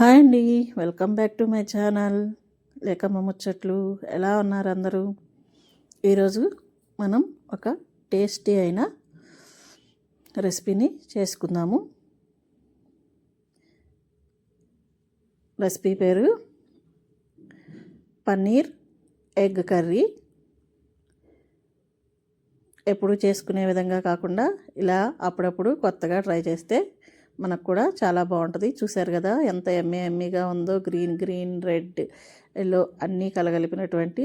Hi అండి. Welcome back to my channel Lekamma Muchatlu. ఎలా ఉన్నారు అందరూ? ఈరోజు మనం ఒక టేస్టీ అయిన రెసిపీని చేసుకుందాము. రెసిపీ పేరు పన్నీర్ ఎగ్ కర్రీ. ఎప్పుడు చేసుకునే విధంగా కాకుండా ఇలా అప్పుడప్పుడు కొత్తగా ట్రై చేస్తే మనకు కూడా చాలా బాగుంటుంది. చూసారు కదా ఎంత ఎమ్మె ఎమ్మీగా ఉందో గ్రీన్ గ్రీన్ రెడ్ ఎల్లో అన్నీ కలగలిపినటువంటి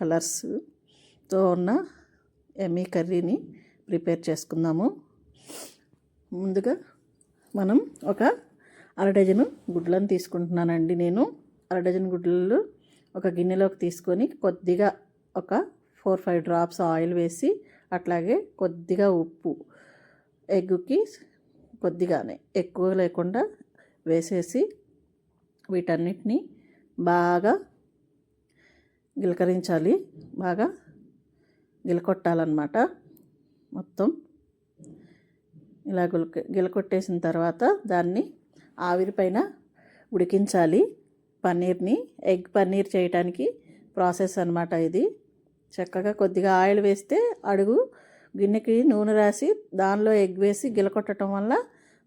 కలర్స్తో ఉన్న ఎమ్మీ కర్రీని ప్రిపేర్ చేసుకుందాము. ముందుగా మనం ఒక అర డజను గుడ్లను తీసుకుంటున్నానండి నేను. అర డజన్ గుడ్లు ఒక గిన్నెలోకి తీసుకొని కొద్దిగా ఒక ఫోర్ ఫైవ్ డ్రాప్స్ ఆయిల్ వేసి అట్లాగే కొద్దిగా ఉప్పు ఎగ్కి కొద్దిగానే ఎక్కువ లేకుండా వేసేసి వీటన్నిటిని బాగా గిలకరించాలి. బాగా గిలకొట్టాలన్నమాట. మొత్తం ఇలా గులక గిలకొట్టేసిన తర్వాత దాన్ని ఆవిరిపైన ఉడికించాలి. పన్నీర్ని ఎగ్ పన్నీర్ చేయడానికి ప్రాసెస్ అనమాట ఇది. చక్కగా కొద్దిగా ఆయిల్ వేస్తే అడుగు గిన్నెకి నూనె రాసి దానిలో ఎగ్ వేసి గిలకొట్టడం వల్ల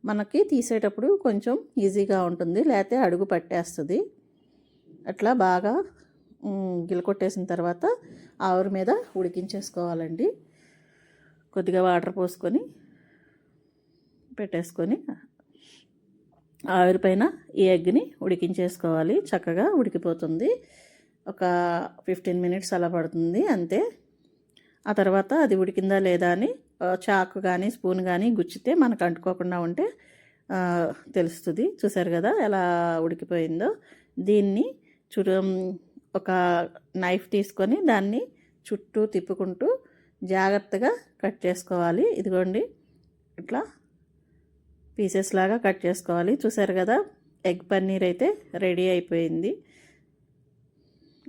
మనకి తీసేటప్పుడు కొంచెం ఈజీగా ఉంటుంది. లేకపోతే అడుగు పట్టేస్తుంది. అట్లా బాగా గిలకొట్టేసిన తర్వాత ఆవిరి మీద ఉడికించేసుకోవాలండి. కొద్దిగా వాటర్ పోసుకొని పెట్టేసుకొని ఆవిరి పైన ఈ ఎగ్ని ఉడికించేసుకోవాలి. చక్కగా ఉడికిపోతుంది. ఒక ఫిఫ్టీన్ మినిట్స్ అలా పడుతుంది. అంతే. ఆ తర్వాత అది ఉడికిందా లేదా అని చాకు కానీ స్పూన్ కానీ గుచ్చితే మనకు అంటుకోకుండా ఉంటే తెలుస్తుంది. చూసారు కదా ఎలా ఉడికిపోయిందో. దీన్ని చురు ఒక నైఫ్ తీసుకొని దాన్ని చుట్టూ తిప్పుకుంటూ జాగ్రత్తగా కట్ చేసుకోవాలి. ఇదిగోండి ఇట్లా పీసెస్ లాగా కట్ చేసుకోవాలి. చూసారు కదా ఎగ్ పన్నీర్ అయితే రెడీ అయిపోయింది.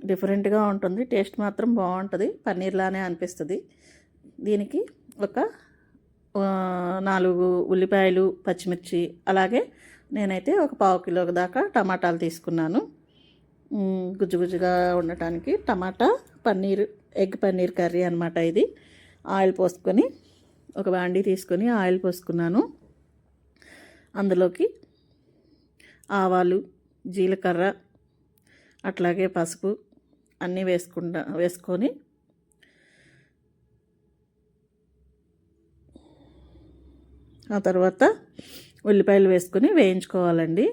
డిఫరెంట్గా ఉంటుంది. టేస్ట్ మాత్రం బాగుంటుంది పన్నీర్లానే అనిపిస్తుంది. దీనికి ఒక నాలుగు ఉల్లిపాయలు పచ్చిమిర్చి అలాగే నేనైతే ఒక పావు కిలో దాకా టమాటాలు తీసుకున్నాను. గుజ్జు గుజ్జుగా ఉండటానికి tomato paneer egg paneer curry అనమాట ఇది. ఆయిల్ పోసుకొని ఒక బాండీ తీసుకొని ఆయిల్ పోసుకున్నాను. అందులోకి ఆవాలు జీలకర్ర అట్లాగే పసుపు అన్నీ వేసుకుంటా వేసుకొని ఆ తర్వాత ఉల్లిపాయలు వేసుకొని వేయించుకోవాలండి.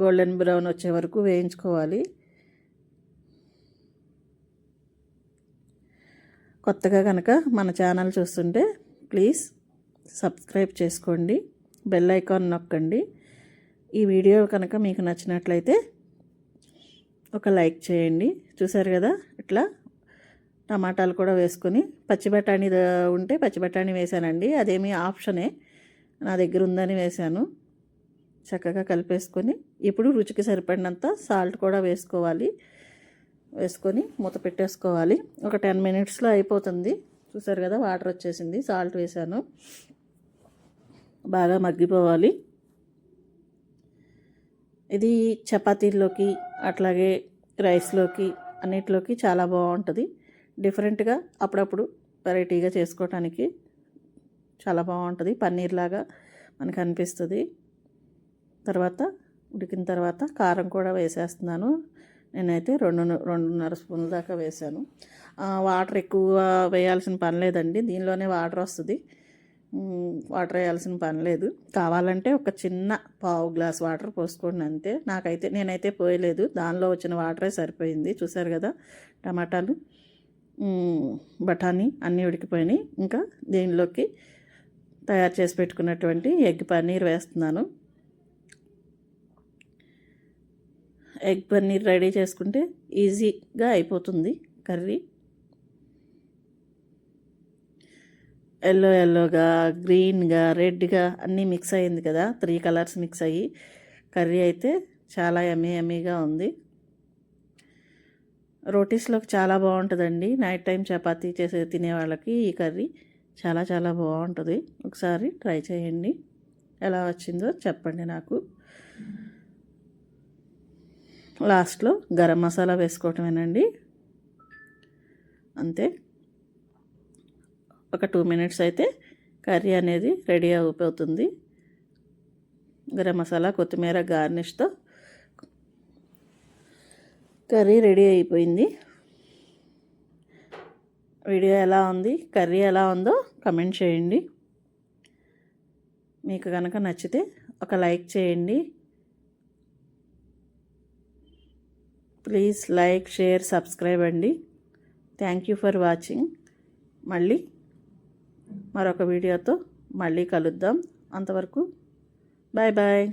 గోల్డెన్ బ్రౌన్ వచ్చే వరకు వేయించుకోవాలి. కొత్తగా కనుక మన ఛానల్ చూస్తుంటే ప్లీజ్ సబ్స్క్రైబ్ చేసుకోండి. బెల్ ఐకాన్ నొక్కండి. ఈ వీడియో కనుక మీకు నచ్చినట్లయితే ఒక లైక్ చేయండి. చూసారు కదా? ఇట్లా టమాటాలు కూడా వేసుకొని పచ్చి బఠానీ ఉంటే పచ్చి బఠానీ వేసానండి. అదేమీ ఆప్షనే. నా దగ్గర ఉందని వేశాను చక్కగా కలిపేసుకొని ఇప్పుడు రుచికి సరిపడినంత సాల్ట్ కూడా వేసుకోవాలి. వేసుకొని మూత పెట్టేసుకోవాలి. ఒక టెన్ మినిట్స్లో అయిపోతుంది. చూసారు కదా? వాటర్ వచ్చేసింది. సాల్ట్ వేసాను. బాగా మగ్గిపోవాలి. ఇది చపాతీల్లోకి అట్లాగే రైస్లోకి అన్నిటిలోకి చాలా బాగుంటుంది. డిఫరెంట్గా అప్పుడప్పుడు వెరైటీగా చేసుకోవటానికి చాలా బాగుంటుంది. పన్నీర్ లాగా మనకు అనిపిస్తుంది తర్వాత ఉడికిన తర్వాత కారం కూడా వేసేస్తున్నాను. నేనైతే రెండు రెండున్నర స్పూన్ల దాకా వేసాను. వాటర్ ఎక్కువ వేయాల్సిన పని లేదండి. దీనిలోనే వాటర్ వస్తుంది. వాటర్ వేయాల్సిన పని లేదు. కావాలంటే ఒక చిన్న పావు గ్లాస్ వాటర్ పోసుకోండి అంతే. నాకైతే నేనైతే పోయలేదు. దానిలో వచ్చిన వాటరే సరిపోయింది. చూసారు కదా టమాటాలు బఠానీ అన్నీ ఉడికిపోయినాయి. ఇంకా దీనిలోకి తయారు చేసి పెట్టుకున్నటువంటి ఎగ్ పన్నీర్ వేస్తున్నాను. ఎగ్ పన్నీర్ రెడీ చేసుకుంటే ఈజీగా అయిపోతుంది కర్రీ. ఎల్లో ఎల్లోగా గ్రీన్గా రెడ్గా అన్నీ మిక్స్ అయింది కదా. త్రీ కలర్స్ మిక్స్ అయ్యి కర్రీ అయితే చాలా ఎమీ ఎమీగా ఉంది. రోటీస్లోకి చాలా బాగుంటుందండి. నైట్ టైం చపాతీ చేసే తినే వాళ్ళకి ఈ కర్రీ చాలా చాలా బాగుంటుంది. ఒకసారి ట్రై చేయండి. ఎలా వచ్చిందో చెప్పండి నాకు. లాస్ట్లో గరం మసాలా వేసుకోవటమేనండి. అంతే. ఒక టూ మినిట్స్ అయితే కర్రీ అనేది రెడీ అయిపోతుంది. గరం మసాలా కొత్తిమీర గార్నిష్తో కర్రీ రెడీ అయిపోయింది. వీడియో ఎలా ఉంది కర్రీ ఎలా ఉందో కమెంట్ చేయండి. మీకు కనుక నచ్చితే ఒక లైక్ చేయండి. ప్లీజ్ లైక్ షేర్ సబ్స్క్రైబ్ అండి. Thank you for watching. మళ్ళీ మరొక వీడియోతో మళ్ళీ కలుద్దాం. అంతవరకు బాయ్ బాయ్.